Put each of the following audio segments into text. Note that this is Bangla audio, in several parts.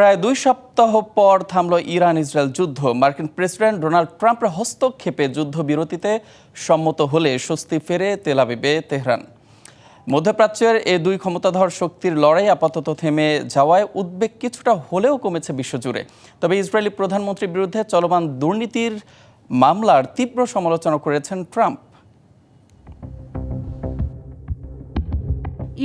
প্রায় দুই সপ্তাহ পর থামল ইরান ইসরায়েল যুদ্ধ। মার্কিন প্রেসিডেন্ট ডোনাল্ড ট্রাম্পের হস্তক্ষেপে যুদ্ধবিরতিতে সম্মত হলে স্বস্তি ফেরে তেলাবিবে তেহরান। মধ্যপ্রাচ্যের এ দুই ক্ষমতাধর শক্তির লড়াই আপাতত থেমে যাওয়ায় উদ্বেগ কিছুটা হলেও কমেছে বিশ্বজুড়ে। তবে ইসরায়েলি প্রধানমন্ত্রীর বিরুদ্ধে চলমান দুর্নীতির মামলার তীব্র সমালোচনা করেছেন ট্রাম্প।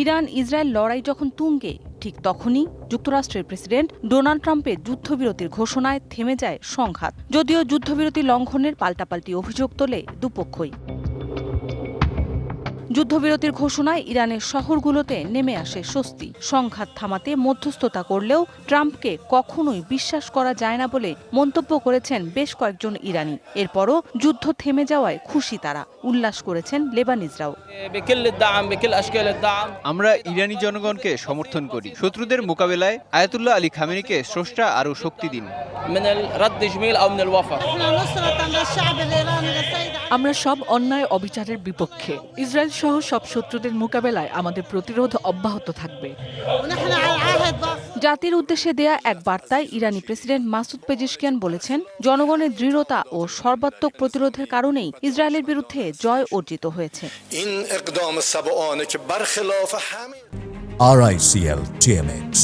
ইরান ইসরায়েল লড়াই যখন তুঙ্গে ঠিক তখনই যুক্তরাষ্ট্রের প্রেসিডেন্ট ডোনাল্ড ট্রাম্পের যুদ্ধবিরতির ঘোষণায় থেমে যায় সংঘাত। যদিও যুদ্ধবিরতি লঙ্ঘনের পাল্টাপাল্টি অভিযোগ তোলে দুপক্ষই। যুদ্ধবিরতির ঘোষণায় ইরানের শহরগুলোতে নেমে আসে স্বস্তি। সংঘাত থামাতে মধ্যস্থতা করলেও ট্রাম্পকে কখনোই বিশ্বাস করা যায় না বলে মন্তব্য করেছেন বেশ কয়েকজন ইরানি। এরপরও যুদ্ধ থেমে যাওয়ায় খুশি তারা উল্লাস করেছেন লেবানিজরাও। আমরা ইরানি জনগণকে সমর্থন করি। শত্রুদের মোকাবেলায় আয়াতুল্লাহ আলী খামেনিকে স্রষ্টা আরও শক্তি দিন। আমরা সব অন্যায় অবিচারের বিপক্ষে। ইসরায়েল সহ সব শত্রুদের মোকাবেলায় আমাদের প্রতিরোধ অব্যাহত থাকবে। জাতির উদ্দেশ্যে দেয়া এক বার্তায় ইরানি প্রেসিডেন্ট মাসুদ পেজিশকিয়ান বলেছেন জনগণের দৃঢ়তা ও সর্বাত্মক প্রতিরোধের কারণেই ইসরায়েলের বিরুদ্ধে জয় অর্জিত হয়েছে। আরআইসিএল টিএমএক্স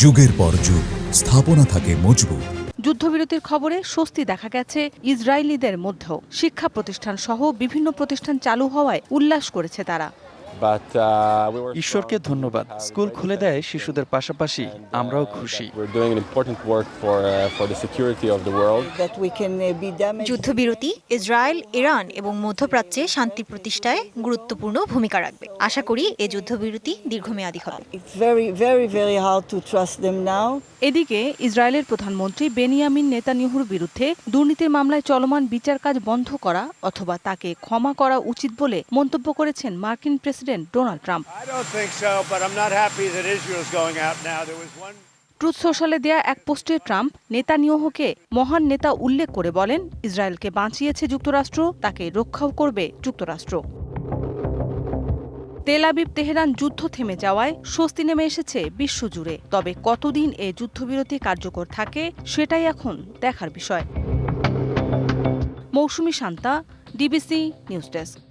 যুগের পর যুগ স্থাপনা থাকে মজবুত। যুদ্ধবিরতির খবরে স্বস্তি দেখা গেছে ইসরায়েলিদের মধ্যেও। শিক্ষা প্রতিষ্ঠান সহ বিভিন্ন প্রতিষ্ঠান চালু হওয়ায় উল্লাস করেছে তারা। ঈশ্বরকে ধন্যবাদ। স্কুল খুলে দেয় শিশুদের পাশাপাশি। আমরাও খুশি। যুদ্ধবিরতি ইসরায়েল ইরান এবং মধ্যপ্রাচ্যে শান্তি প্রতিষ্ঠায় গুরুত্বপূর্ণ ভূমিকা রাখবে। আশা করি এ যুদ্ধবিরতি দীর্ঘমেয়াদী হবে. এদিকে ইসরায়েলের প্রধানমন্ত্রী বেনিয়ামিন নেতানিয়াহুর বিরুদ্ধে দুর্নীতির মামলায় চলমান বিচার কাজ বন্ধ করা অথবা তাকে ক্ষমা করা উচিত বলে মন্তব্য করেছেন মার্কিন প্রেসিডেন্ট ডোনাল্ড ট্রাম্প ট্রুথ সোশ্যালে দেয়া এক পোস্টে ট্রাম্প নেতানিয়াহুকে মহান নেতা উল্লেখ করে বলেন ইসরায়েলকে বাঁচিয়েছে যুক্তরাষ্ট্র তাকে রক্ষাও করবে যুক্তরাষ্ট্র। তেল আবিব তেহরান যুদ্ধ থেমে যাওয়ায় স্বস্তি নেমে এসেছে বিশ্বজুড়ে। তবে কতদিন এ যুদ্ধবিরতি কার্যকর থাকে সেটাই এখন দেখার বিষয়। Mousumi Shanta DBC news desk.